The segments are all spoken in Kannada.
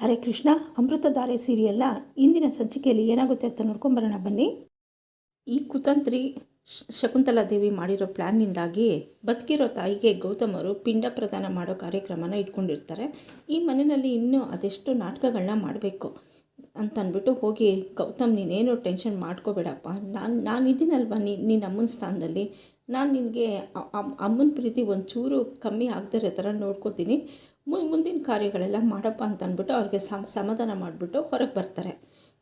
ಹರೇ ಕೃಷ್ಣ ಅಮೃತಧಾರೆ ಸೀರಿಯಲ್ಲ ಇಂದಿನ ಸಂಚಿಕೆಯಲ್ಲಿ ಏನಾಗುತ್ತೆ ಅಂತ ನೋಡ್ಕೊಂಬರೋಣ ಬನ್ನಿ. ಈ ಕುತಂತ್ರಿ ಶಕುಂತಲಾ ದೇವಿ ಮಾಡಿರೋ ಪ್ಲ್ಯಾನ್ನಿಂದಾಗಿ ಬದುಕಿರೋ ತಾಯಿಗೆ ಗೌತಮರು ಪಿಂಡ ಪ್ರದಾನ ಮಾಡೋ ಕಾರ್ಯಕ್ರಮನ ಇಟ್ಕೊಂಡಿರ್ತಾರೆ. ಈ ಮನೆಯಲ್ಲಿ ಇನ್ನೂ ಅದೆಷ್ಟು ನಾಟಕಗಳನ್ನ ಮಾಡಬೇಕು ಅಂತ ಅಂದ್ಬಿಟ್ಟು ಹೋಗಿ, ಗೌತಮ್, ನೀನೇನು ಟೆನ್ಷನ್ ಮಾಡ್ಕೋಬೇಡಪ್ಪ. ನಾನು ನಾನು ಇದ್ದೀನಲ್ವ ನೀನು ಅಮ್ಮನ ಸ್ಥಾನದಲ್ಲಿ? ನಾನು ನಿನಗೆ ಅಮ್ಮನ ಪ್ರೀತಿ ಒಂಚೂರು ಕಮ್ಮಿ ಆಗದಿರೋ ಥರ ನೋಡ್ಕೋತೀನಿ. ಮುಂದಿನ ಕಾರ್ಯಗಳೆಲ್ಲ ಮಾಡಪ್ಪ ಅಂತ ಅಂದ್ಬಿಟ್ಟು ಅವ್ರಿಗೆ ಸಮ, ಸಮಾಧಾನ ಮಾಡಿಬಿಟ್ಟು ಹೊರಗೆ ಬರ್ತಾರೆ.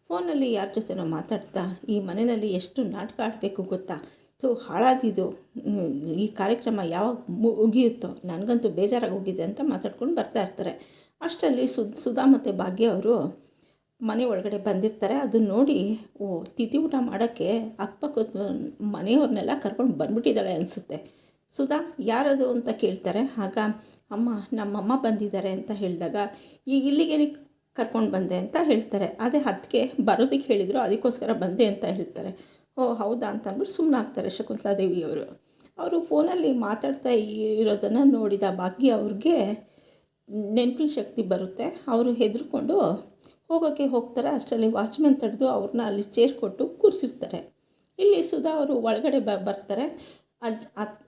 ಫೋನಲ್ಲಿ ಯಾರ ಜೊತೆನೋ ಮಾತಾಡ್ತಾ, ಈ ಮನೆಯಲ್ಲಿ ಎಷ್ಟು ನಾಟಕ ಆಡಬೇಕು ಗೊತ್ತಾ? ಸೊ ಹಾಳಾದಿದ್ದು ಈ ಕಾರ್ಯಕ್ರಮ ಯಾವಾಗ ಮುಗಿಯುತ್ತೋ? ನನಗಂತೂ ಬೇಜಾರಾಗಿ ಹೋಗಿದೆ ಅಂತ ಮಾತಾಡ್ಕೊಂಡು ಬರ್ತಾ ಇರ್ತಾರೆ. ಅಷ್ಟರಲ್ಲಿ ಸುದ್, ಸುಧಾ ಮತ್ತು ಭಾಗ್ಯ ಅವರು ಮನೆ ಒಳಗಡೆ ಬಂದಿರ್ತಾರೆ. ಅದನ್ನ ನೋಡಿ, ಓ, ತಿಥಿ ಊಟ ಮಾಡೋಕ್ಕೆ ಅಕ್ಕಪಕ್ಕದ ಮನೆಯವ್ರನ್ನೆಲ್ಲ ಕರ್ಕೊಂಡು ಬಂದ್ಬಿಟ್ಟಿದ್ದಾಳೆ ಅನಿಸುತ್ತೆ. ಸುಧಾ, ಯಾರದು ಅಂತ ಕೇಳ್ತಾರೆ. ಆಗ, ಅಮ್ಮ, ನಮ್ಮಮ್ಮ ಬಂದಿದ್ದಾರೆ ಅಂತ ಹೇಳಿದಾಗ ಈಗ ಇಲ್ಲಿಗೆ ಕರ್ಕೊಂಡು ಬಂದೆ ಅಂತ ಹೇಳ್ತಾರೆ. ಅದೇ ಅದಕ್ಕೆ ಬರೋದಕ್ಕೆ ಹೇಳಿದರು, ಅದಕ್ಕೋಸ್ಕರ ಬಂದೆ ಅಂತ ಹೇಳ್ತಾರೆ. ಓ, ಹೌದಾ? ಅಂತ ಅಂದ್ಬಿಟ್ಟು ಸುಮ್ಮನೆ ಆಗ್ತಾರೆ ಶಕುಂತಲಾ ದೇವಿಯವರು. ಅವರು ಫೋನಲ್ಲಿ ಮಾತಾಡ್ತಾ ಇರೋದನ್ನು ನೋಡಿದ ಭಾಗ್ಯ ಅವ್ರಿಗೆ ನೆನಪಿನ ಶಕ್ತಿ ಬರುತ್ತೆ. ಅವರು ಹೆದರ್ಕೊಂಡು ಹೋಗೋಕ್ಕೆ ಹೋಗ್ತಾರೆ. ಅಷ್ಟರಲ್ಲಿ ವಾಚ್ಮ್ಯಾನ್ ತಡೆದು ಅವ್ರನ್ನ ಅಲ್ಲಿ ಚೇರ್ ಕೊಟ್ಟು ಕೂರಿಸಿರ್ತಾರೆ. ಇಲ್ಲಿ ಸುಧಾ ಅವರು ಒಳಗಡೆ ಬರ್ತಾರೆ. ಅತ್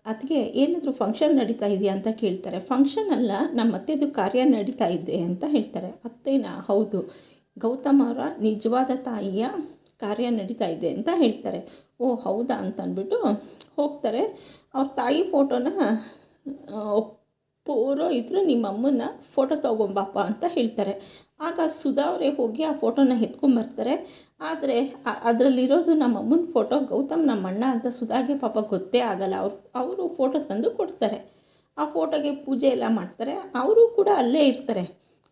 ಅದಕ್ಕೆ ಏನಾದರೂ ಫಂಕ್ಷನ್ ನಡೀತಾ ಇದೆಯಾ ಅಂತ ಕೇಳ್ತಾರೆ. ಫಂಕ್ಷನ್ ಅಲ್ಲ ನಮ್ಮ ಅತ್ತೆದು ಕಾರ್ಯ ನಡೀತಾ ಇದೆ ಅಂತ ಹೇಳ್ತಾರೆ. ಅತ್ತೇನಾ? ಹೌದು. ಗೌತಮ್ ಅವರ ನಿಜವಾದ ತಾಯಿಯ ಕಾರ್ಯ ನಡೀತಾ ಇದೆ ಅಂತ ಹೇಳ್ತಾರೆ. ಓ, ಹೌದಾ ಅಂತ ಅಂದ್ಬಿಟ್ಟು ಹೋಗ್ತಾರೆ. ಅವ್ರ ತಾಯಿ ಫೋಟೋನ ಪುರೋಹಿತರು ನಿಮ್ಮ ಅಮ್ಮನ ಫೋಟೋ ತೊಗೊಂಬಪ್ಪ ಅಂತ ಹೇಳ್ತಾರೆ. ಆಗ ಸುಧಾ ಅವರೇ ಹೋಗಿ ಆ ಫೋಟೋನ ಎತ್ಕೊಂಬರ್ತಾರೆ ಆದರೆ ಅದರಲ್ಲಿರೋದು ನಮ್ಮ ಅಮ್ಮನ ಫೋಟೋ ಗೌತಮ್ ನಮ್ಮ ಅಣ್ಣ ಅಂತ ಸುಧಾಗೆ ಪಾಪ ಗೊತ್ತೇ ಆಗಲ್ಲ. ಅವ್ರು, ಅವರು ಫೋಟೋ ತಂದು ಕೊಡ್ತಾರೆ. ಆ ಫೋಟೋಗೆ ಪೂಜೆ ಎಲ್ಲ ಮಾಡ್ತಾರೆ. ಅವರು ಕೂಡ ಅಲ್ಲೇ ಇರ್ತಾರೆ.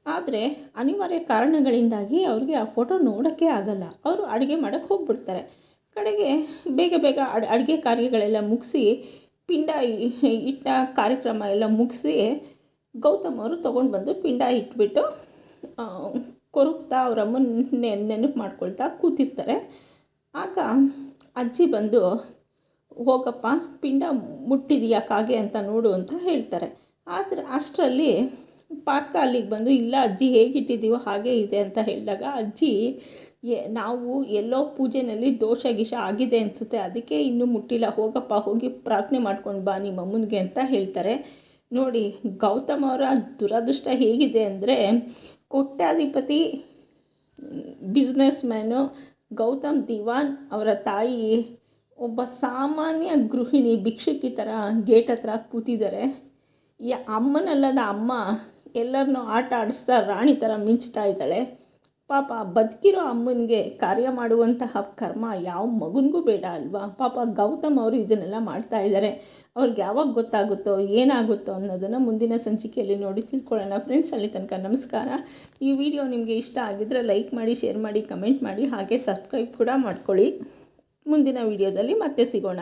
ಆದರೆ ಅನಿವಾರ್ಯ ಕಾರಣಗಳಿಂದಾಗಿ ಅವ್ರಿಗೆ ಆ ಫೋಟೋ ನೋಡೋಕ್ಕೆ ಆಗಲ್ಲ. ಅವರು ಅಡುಗೆ ಮಾಡೋಕ್ಕೆ ಹೋಗ್ಬಿಡ್ತಾರೆ. ಕಡೆಗೆ ಬೇಗ ಬೇಗ ಅಡ್, ಅಡುಗೆ ಕಾರ್ಯಗಳೆಲ್ಲ ಮುಗಿಸಿ ಪಿಂಡ ಇಟ್ಟ ಕಾರ್ಯಕ್ರಮ ಎಲ್ಲ ಮುಗಿಸಿ ಗೌತಮ್ ಅವರು ತೊಗೊಂಡು ಬಂದು ಪಿಂಡ ಇಟ್ಬಿಟ್ಟು ಕೊರಗ್ತಾ ಅವರಮ್ಮನ ನೆನಪು ಮಾಡ್ಕೊಳ್ತಾ ಕೂತಿರ್ತಾರೆ. ಆಗ ಅಜ್ಜಿ ಬಂದು, ಹೋಗಪ್ಪ, ಪಿಂಡ ಮುಟ್ಟಿದೆಯಾ ಕಾಗೆ ಅಂತ ನೋಡು ಅಂತ ಹೇಳ್ತಾರೆ. ಆದರೆ ಅಷ್ಟರಲ್ಲಿ ಪಾರ್ಥ ಅಲ್ಲಿಗೆ ಬಂದು, ಇಲ್ಲ ಅಜ್ಜಿ ಹೇಗಿಟ್ಟಿದ್ದೀವೋ ಹಾಗೇ ಇದೆ ಅಂತ ಹೇಳಿದಾಗ ಅಜ್ಜಿ ಎ- ನಾವು ಎಲ್ಲೋ ಪೂಜೆನಲ್ಲಿ ದೋಷ ಗಿಷ ಆಗಿದೆ ಅನಿಸುತ್ತೆ. ಅದಕ್ಕೆ ಇನ್ನೂ ಮುಟ್ಟಿಲ್ಲ. ಹೋಗಪ್ಪ, ಹೋಗಿ ಪ್ರಾರ್ಥನೆ ಮಾಡ್ಕೊಂಡು ಬಾ ನಿಮ್ಮ ಅಮ್ಮನಿಗೆ ಅಂತ ಹೇಳ್ತಾರೆ. ನೋಡಿ, ಗೌತಮ್ ಅವರ ದುರದೃಷ್ಟ ಹೇಗಿದೆ ಅಂದರೆ ಕೋಟ್ಯಾಧಿಪತಿ ಬಿಸ್ನೆಸ್ ಮ್ಯಾನು ಗೌತಮ್ ದಿವಾನ್ ಅವರ ತಾಯಿ ಒಬ್ಬ ಸಾಮಾನ್ಯ ಗೃಹಿಣಿ ಭಿಕ್ಷುಕಿ ಥರ ಗೇಟ್ ಹತ್ರ ಕೂತಿದ್ದಾರೆ. ಯ ಅಮ್ಮನಲ್ಲದ ಅಮ್ಮ ಎಲ್ಲರನ್ನೂ ಆಟ ಆಡಿಸ್ತಾ ರಾಣಿ ಥರ ಮಿಂಚ್ತಾ ಇದ್ದಾಳೆ. ಪಾಪ ಬದುಕಿರೋ ಅಮ್ಮನಿಗೆ ಕಾರ್ಯ ಮಾಡುವಂತಹ ಕರ್ಮ ಯಾವ ಮಗುನಿಗೂ ಬೇಡ ಅಲ್ವಾ? ಪಾಪ ಗೌತಮ್ ಅವರು ಇದನ್ನೆಲ್ಲ ಮಾಡ್ತಾ ಇದ್ದಾರೆ ಅವ್ರಿಗೆ ಯಾವಾಗ ಗೊತ್ತಾಗುತ್ತೋ, ಏನಾಗುತ್ತೋ ಅನ್ನೋದನ್ನು ಮುಂದಿನ ಸಂಚಿಕೆಯಲ್ಲಿ ನೋಡಿ ತಿಳ್ಕೊಳ್ಳೋಣ. ಫ್ರೆಂಡ್ಸ್ ಅಲ್ಲಿ ತನಕ ನಮಸ್ಕಾರ. ಈ ವಿಡಿಯೋ ನಿಮಗೆ ಇಷ್ಟ ಆಗಿದ್ದರೆ ಲೈಕ್ ಮಾಡಿ ಶೇರ್ ಮಾಡಿ ಕಮೆಂಟ್ ಮಾಡಿ, ಹಾಗೆ ಸಬ್ಸ್ಕ್ರೈಬ್ ಕೂಡ ಮಾಡ್ಕೊಳ್ಳಿ. ಮುಂದಿನ ವಿಡಿಯೋದಲ್ಲಿ ಮತ್ತೆ ಸಿಗೋಣ.